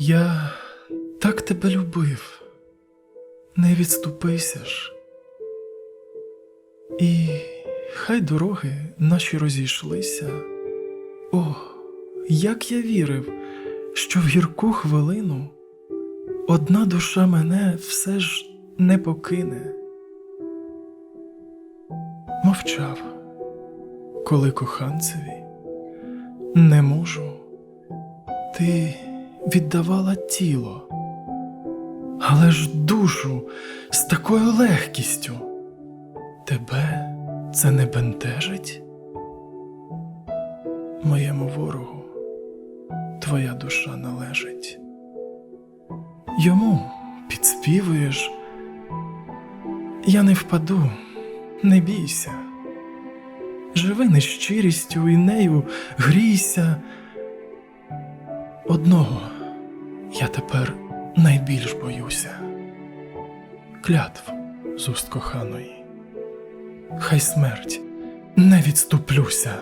Я так тебе любив, не відступися ж. І хай дороги наші розійшлися. О, як я вірив, що в гірку хвилину одна душа мене все ж не покине. Мовчав, коли коханцеві не можу, ти віддавала тіло, але ж душу з такою легкістю. Тебе це не бентежить? Моєму ворогу твоя душа належить. Йому підспівуєш. Я не впаду, не бійся. Живи нещирістю і нею грійся. Одного я тепер найбільш боюся. Клятв з уст коханої. Хай смерть не відступлюся.